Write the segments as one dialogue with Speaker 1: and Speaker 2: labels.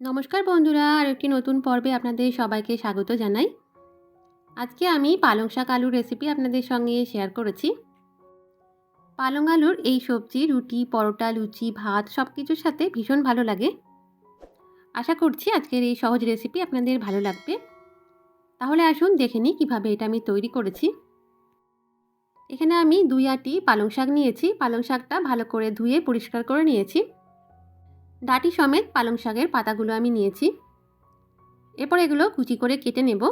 Speaker 1: নমস্কার বন্ধুরা আর একটি নতুন পর্বে আপনাদের সবাইকে স্বাগত জানাই। আজকে আমি পালং শাক আলুর রেসিপি আপনাদের সঙ্গে শেয়ার করেছি। পালং আলুর এই সবজি, রুটি, পরোটা, লুচি, ভাত সব কিছুর সাথে ভীষণ ভালো লাগে। আশা করছি আজকের এই সহজ রেসিপি আপনাদের ভালো লাগবে। তাহলে আসুন দেখে নিই কীভাবে এটা আমি তৈরি করেছি। এখানে আমি দুই আটি পালং শাক নিয়েছি। পালং শাকটা ভালো করে ধুয়ে পরিষ্কার করে নিয়েছি। ডাটি সমেত পালং শাকের পাতাগুলো আমি নিয়েছি। এরপর এগুলো কুচি করে কেটে নেব।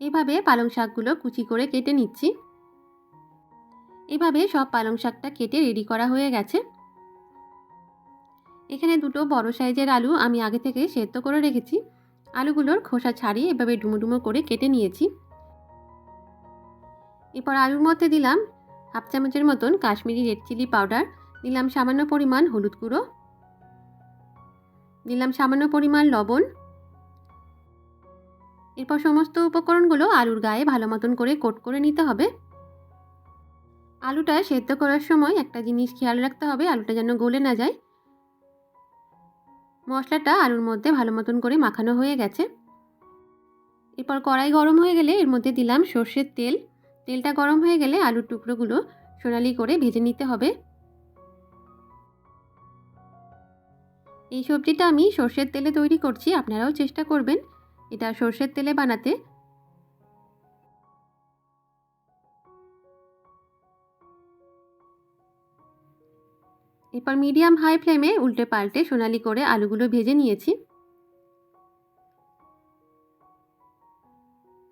Speaker 1: এভাবে পালং শাকগুলো কুচি করে কেটে নিচ্ছি। এভাবে সব পালং শাকটা কেটে রেডি করা হয়ে গেছে। এখানে দুটো বড় সাইজের আলু আমি আগে থেকে সেদ্ধ করে রেখেছি। আলুগুলোর খোসা ছাড়িয়ে এভাবে ডুমো ডুমো করে কেটে নিয়েছি। এরপর আলুর মধ্যে দিলাম হাফ চামচের মতন কাশ্মীরি রেড চিলি পাউডার। দিলাম সামান্য পরিমাণ হলুদ গুঁড়ো। দিলাম সামান্য পরিমাণ লবণ। এরপর সমস্ত উপকরণগুলো আলুর গায়ে ভালো মতন করে কোট করে নিতে হবে। আলুটা সেদ্ধ করার সময় একটা জিনিস খেয়াল রাখতে হবে, আলুটা যেন গলে না যায়। মশলাটা আলুর মধ্যে ভালো মতন করে মাখানো হয়ে গেছে। এরপর কড়াই গরম হয়ে গেলে এর মধ্যে দিলাম সর্ষের তেল। তেলটা গরম হয়ে গেলে আলুর টুকরোগুলো সোনালি করে ভেজে নিতে হবে। এই সবজিটা আমি সর্ষের তেলে তৈরি করছি, আপনারাও চেষ্টা করবেন এটা সর্ষের তেলে বানাতে। এরপর মিডিয়াম হাই ফ্লেমে উল্টে পাল্টে সোনালি করে আলুগুলো ভেজে নিয়েছি।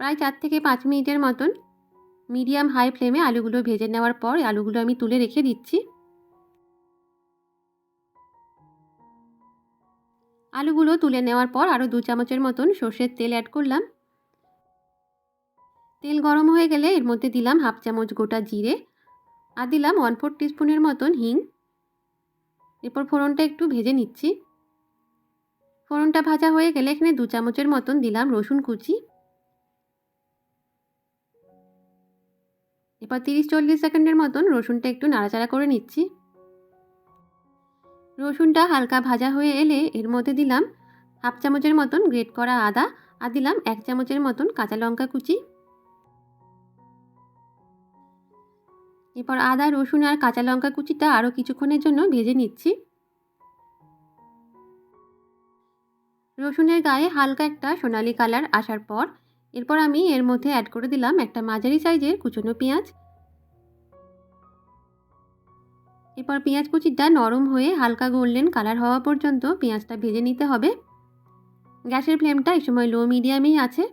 Speaker 1: প্রায় চার থেকে পাঁচ মিনিটের মতন মিডিয়াম হাই ফ্লেমে আলুগুলো ভেজে নেওয়ার পর আলুগুলো আমি তুলে রেখে দিচ্ছি। আলুগুলো তুলে নেওয়ার পর আরও দু চামচের মতন সর্ষের তেল অ্যাড করলাম। তেল গরম হয়ে গেলে এর মধ্যে দিলাম হাফ চামচ গোটা জিরে আর দিলাম ওয়ান ফোর টিস্পুনের মতন হিং। এরপর ফোড়নটা একটু ভেজে নিচ্ছি। ফোড়নটা ভাজা হয়ে গেলে এখানে দু চামচের মতন দিলাম রসুন কুচি। এরপর তিরিশ চল্লিশ সেকেন্ডের মতন রসুনটা একটু নাড়াচাড়া করে নিচ্ছি। রসুনটা হালকা ভাজা হয়ে এলে এর মধ্যে দিলাম হাফ চামচের মতন গ্রেট করা আদা আর দিলাম এক চামচের মতন কাঁচা লঙ্কা কুচি। এরপর আদা, রসুন আর কাঁচা লঙ্কা কুচিটা আরও কিছুক্ষণের জন্য ভেজে নিচ্ছি। রসুনের গায়ে হালকা একটা সোনালি কালার আসার পর এরপর আমি এর মধ্যে অ্যাড করে দিলাম একটা মাঝারি সাইজের কুচনো পেঁয়াজ। এরপর পেঁয়াজ কুচিটা নরম হয়ে হালকা গোল্ডেন কালার হওয়া পর্যন্ত পেঁয়াজটা ভেজে নিতে হবে। গ্যাসের ফ্লেমটা এই সময় লো মিডিয়ামেই আছে।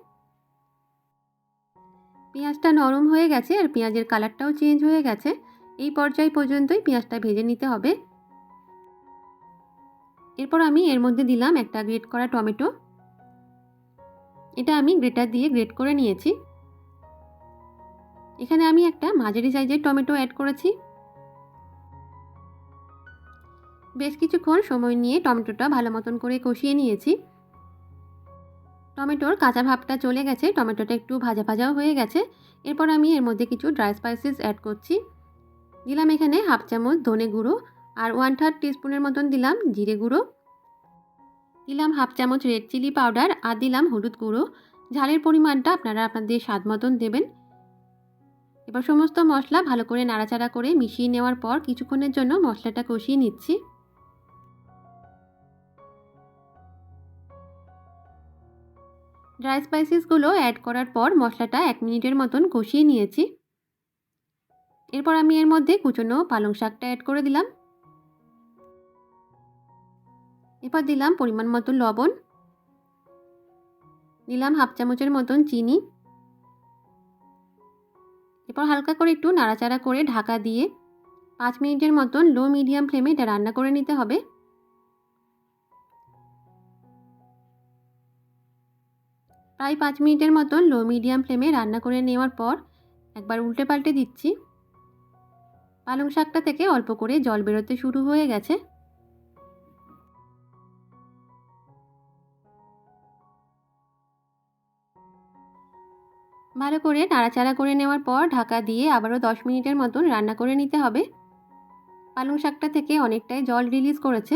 Speaker 1: পেঁয়াজটা নরম হয়ে গেছে আর পেঁয়াজের কালারটাও চেঞ্জ হয়ে গেছে। এই পর্যায় পর্যন্তই পেঁয়াজটা ভেজে নিতে হবে। এরপর আমি এর মধ্যে দিলাম একটা গ্রেট করা টমেটো। এটা আমি গ্রেটার দিয়ে গ্রেট করে নিয়েছি। এখানে আমি একটা মাঝারি সাইজের টমেটো অ্যাড করেছি। বেশ কিছুক্ষণ সময় নিয়ে টমেটোটা ভালো মতন করে কষিয়ে নিয়েছি। টমেটোর কাঁচা ভাবটা চলে গেছে, টমেটোটা একটু ভাজা ভাজাও হয়ে গেছে। এরপর আমি এর মধ্যে কিছু ড্রাই স্পাইসেস অ্যাড করছি। দিলাম এখানে হাফ চামচ ধনে গুঁড়ো আর ওয়ান থার্ড টিস্পুনের মতন দিলাম জিরে গুঁড়ো। দিলাম হাফ চামচ রেড চিলি পাউডার আর দিলাম হলুদ গুঁড়ো। ঝালের পরিমাণটা আপনারা আপনাদের স্বাদ মতন দেবেন। এবার সমস্ত মশলা ভালো করে নাড়াচাড়া করে মিশিয়ে নেওয়ার পর কিছুক্ষণের জন্য মশলাটা কষিয়ে নিচ্ছি। ড্রাই স্পাইসেসগুলো অ্যাড করার পর মশলাটা এক মিনিটের মতন কষিয়ে নিয়েছি। এরপর আমি এর মধ্যে কুচনো পালং শাকটা অ্যাড করে দিলাম। এরপর দিলাম পরিমাণ মতো লবণ। দিলাম হাফ চামচের মতন চিনি। এরপর হালকা করে একটু নাড়াচাড়া করে ঢাকা দিয়ে পাঁচ মিনিটের মতন লো মিডিয়াম ফ্লেমে এটা রান্না করে নিতে হবে। প্রায় পাঁচ মিনিটের মতন লো মিডিয়াম ফ্লেমে রান্না করে নেওয়ার পর একবার উল্টে পাল্টে দিচ্ছি। পালং শাকটা থেকে অল্প করে জল বেরোতে শুরু হয়ে গেছে। ভালো করে নাড়াচাড়া করে নেওয়ার পর ঢাকা দিয়ে আবারও দশ মিনিটের মতন রান্না করে নিতে হবে। পালং শাকটা থেকে অনেকটাই জল রিলিজ করেছে।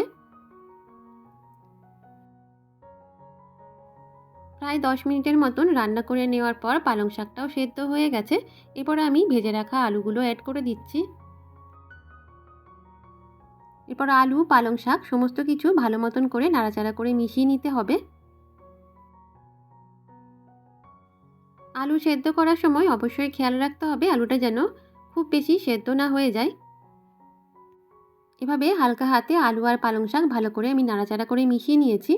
Speaker 1: প্রায় দশ মিনিটের মতন রান্না করে নেওয়ার পর পালং শাকটাও সেদ্ধ হয়ে গেছে। এরপর আমি ভেজে রাখা আলুগুলো অ্যাড করে দিচ্ছি। এরপর আলু, পালং শাক, সমস্ত কিছু ভালো মতন করে নাড়াচাড়া করে মিশিয়ে নিতে হবে। আলু সেদ্ধ করার সময় অবশ্যই খেয়াল রাখতে হবে আলুটা যেন খুব বেশি সেদ্ধ না হয়ে যায়। এভাবে হালকা হাতে আলু আর পালং শাক ভালো করে আমি নাড়াচাড়া করে মিশিয়ে নিয়েছি।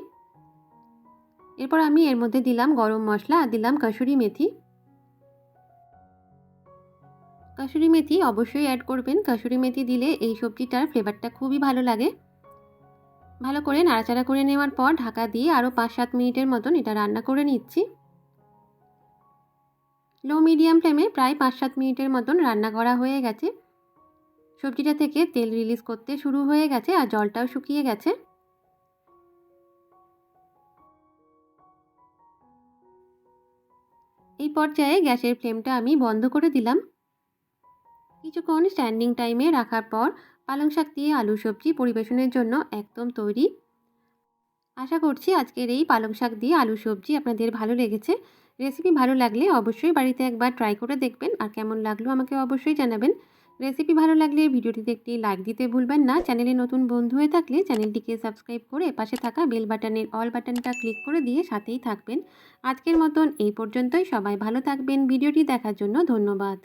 Speaker 1: এরপর আমি এর মধ্যে দিলাম গরম মশলা আর দিলাম কাসুরি মেথি। কাসুরি মেথি অবশ্যই অ্যাড করবেন। কাসুরি মেথি দিলে এই সবজিটার ফ্লেভারটা খুবই ভালো লাগে। ভালো করে নাড়াচাড়া করে নেওয়ার পর ঢাকা দিয়ে আরও পাঁচ সাত মিনিটের মতন এটা রান্না করে নিচ্ছি। লো মিডিয়াম ফ্লেমে প্রায় পাঁচ সাত মিনিটের মতন রান্না করা হয়ে গেছে। সবজিটা থেকে তেল রিলিজ করতে শুরু হয়ে গেছে আর জলটাও শুকিয়ে গেছে। এই পর্যায়ে গ্যাসের ফ্লেমটা আমি বন্ধ করে দিলাম। কিছুক্ষণ স্ট্যান্ডিং টাইমে রাখার পর পালং শাক দিয়ে আলু সবজি পরিবেশনের জন্য একদম তৈরি। আশা করছি আজকের এই পালং শাক দিয়ে আলু সবজি আপনাদের ভালো লেগেছে। রেসিপি ভালো লাগলে অবশ্যই বাড়িতে একবার ট্রাই করে দেখবেন। আর কেমন লাগল আমাকে অবশ্যই জানাবেন। রেসিপি ভালো লাগলে ভিডিওটিতে একটি লাইক দিতে ভুলবেন না। চ্যানেলে নতুন বন্ধু হয়ে থাকলে চ্যানেলটিকে সাবস্ক্রাইব করে পাশে থাকা বেল বাটনের অল বাটনটা ক্লিক করে দিয়ে সাথেই থাকবেন। আজকের মতন এই পর্যন্তই। সবাই ভালো থাকবেন। ভিডিওটি দেখার জন্য ধন্যবাদ।